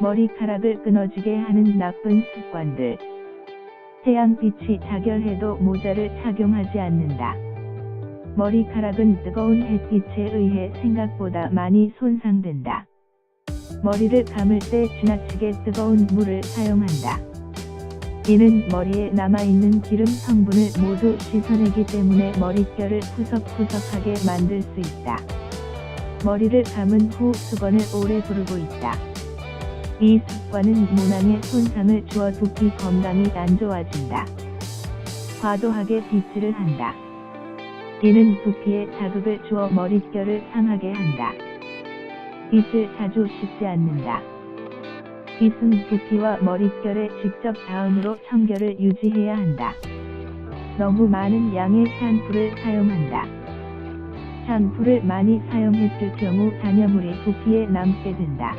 머리카락을 끊어지게 하는 나쁜 습관들. 태양빛이 자결해도 모자를 착용하지 않는다. 머리카락은 뜨거운 햇빛에 의해 생각보다 많이 손상된다. 머리를 감을 때 지나치게 뜨거운 물을 사용한다. 이는 머리에 남아있는 기름 성분을 모두 씻어내기 때문에 머릿결을 푸석푸석하게 만들 수 있다. 머리를 감은 후 수건을 오래 두르고 있다. 이 습관은 모낭에 손상을 주어 두피 건강이 안 좋아진다. 과도하게 빗질을 한다. 이는 두피에 자극을 주어 머릿결을 상하게 한다. 빗을 자주 씻지 않는다. 빗은 두피와 머릿결에 직접 닿음으로 청결을 유지해야 한다. 너무 많은 양의 샴푸를 사용한다. 샴푸를 많이 사용했을 경우 잔여물이 두피에 남게 된다.